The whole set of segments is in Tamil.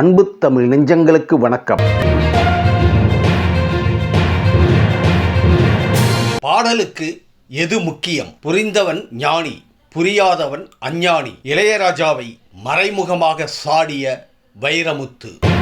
அன்பு தமிழ் நெஞ்சங்களுக்கு வணக்கம். பாடலுக்கு எது முக்கியம்? புரிந்தவன் ஞானி புரியாதவன் அஞ்ஞானி. இளையராஜாவை மறைமுகமாக சாடிய வைரமுத்து.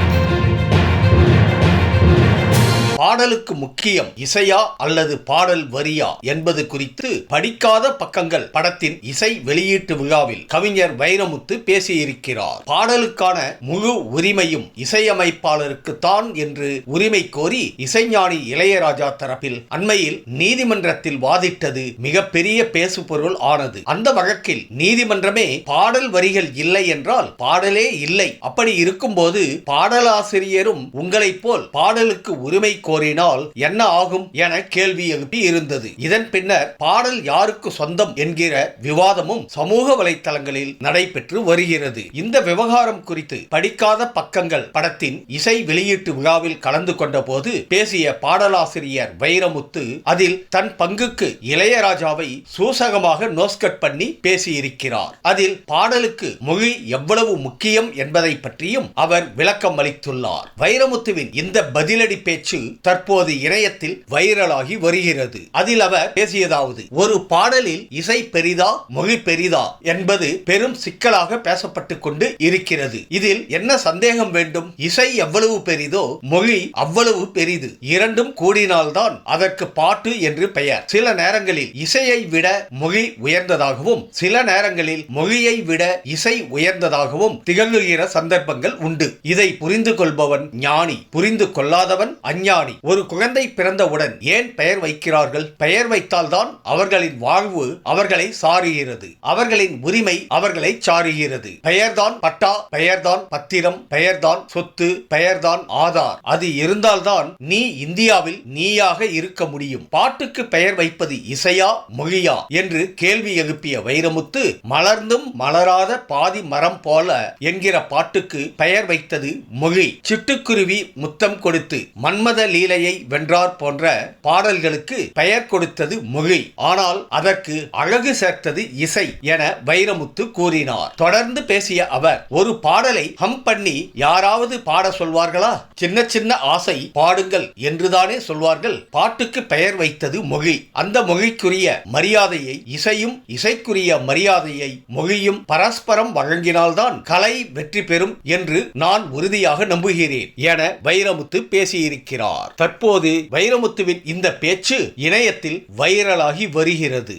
பாடலுக்கு முக்கியம் இசையா அல்லது பாடல் வரியா என்பது குறித்து படிக்காத பக்கங்கள். படத்தின் இசை வெளியீட்டு விழாவில் கவிஞர் வைரமுத்து பேசியிருக்கிறார். பாடலுக்கான முழு உரிமையும் இசையமைப்பாளருக்கு தான் என்று உரிமை கோரி இசைஞானி இளையராஜா தரப்பில் அண்மையில் நீதிமன்றத்தில் வாதிட்டது மிகப்பெரிய பேசுபொருள் ஆனது. அந்த வழக்கில் நீதிமன்றமே பாடல் வரிகள் இல்லை என்றால் பாடலே இல்லை. அப்படி இருக்கும்போது பாடலாசிரியரும் உங்களைப் போல் பாடலுக்கு உரிமை கோரினால் என்ன ஆகும் என கேள்வி எழுப்பி இருந்தது. இதன் பின்னர் பாடல் யாருக்கு சொந்தம் என்கிற விவாதமும் சமூக வலைத்தளங்களில் நடைபெற்று வருகிறது. இந்த விவகாரம் குறித்து படிக்காத பக்கங்கள் படத்தின் இசை வெளியீட்டு விழாவில் கலந்து கொண்ட போது பேசிய பாடலாசிரியர் வைரமுத்து அதில் தன் பங்குக்கு இளையராஜாவை சூசகமாக நோஸ்கட் பண்ணி பேசியிருக்கிறார். அதில் பாடலுக்கு மொழி எவ்வளவு முக்கியம் என்பதை பற்றியும் அவர் விளக்கம் அளித்துள்ளார் வைரமுத்துவின் இந்த பதிலடி பேச்சு தற்போது இணையத்தில் வைரலாகி வருகிறது. அதில் அவர் பேசியதாவது ஒரு பாடலில் இசை பெரிதா மொழி பெரிதா? என்பது பெரும் சிக்கலாக பேசப்பட்டு கொண்டு இருக்கிறது. இதில் என்ன சந்தேகம் வேண்டும்? இசை எவ்வளவு பெரிதோ மொழி அவ்வளவு பெரிது. இரண்டும் கூடினால்தான் அதற்கு பாட்டு என்று பெயர். சில நேரங்களில் இசையை விட மொழி உயர்ந்ததாகவும் சில நேரங்களில் மொழியை விட இசை உயர்ந்ததாகவும் திகழ்கிற சந்தர்ப்பங்கள் உண்டு. இதை புரிந்து கொள்பவன் ஞானி புரிந்து கொள்ளாதவன் அஞ்ஞானி. ஒரு குழந்தை பிறந்தவுடன் ஏன் பெயர் வைக்கிறார்கள்? பெயர் வைத்தால்தான் அவர்களின் வாழ்வு அவர்களை சாருகிறது அவர்களின் உரிமை அவர்களை சாருகிறது பெயர்தான் பட்டா பெயர்தான் பத்திரம் பெயர்தான் சொத்து பெயர்தான் ஆதார். அது இருந்தால்தான் நீ இந்தியாவில் நீயாக இருக்க முடியும். பாட்டுக்கு பெயர் வைப்பது இசையா மொழியா? என்று கேள்வி எழுப்பிய வைரமுத்து மலர்ந்தும் மலராத பாதி மரம் போல என்கிற பாட்டுக்கு பெயர் வைத்தது மொழி. சிட்டுக்குருவி முத்தம் கொடுத்து மன்மத லீலையை வென்றார் போன்ற பாடல்களுக்கு பெயர் கொடுத்தது மொழி. ஆனால் அதற்கு அழகு சேர்த்தது இசை என வைரமுத்து கூறினார். தொடர்ந்து பேசிய அவர் ஒரு பாடலை ஹம் பண்ணி யாராவது பாட சொல்வார்களா? சின்ன சின்ன ஆசை பாடுங்கள் என்றுதானே சொல்வார்கள். பாட்டுக்கு பெயர் வைத்தது மொழி. அந்த மொழிக்குரிய மரியாதையை இசையும் இசைக்குரிய மரியாதையை மொழியும் பரஸ்பரம் வழங்கினால்தான் கலை வெற்றி பெறும் என்று நான் உறுதியாக நம்புகிறேன் என வைரமுத்து பேசியிருக்கிறார். தற்போது வைரமுத்துவின் இந்த பேச்சு இணையத்தில் வைரலாகி வருகிறது.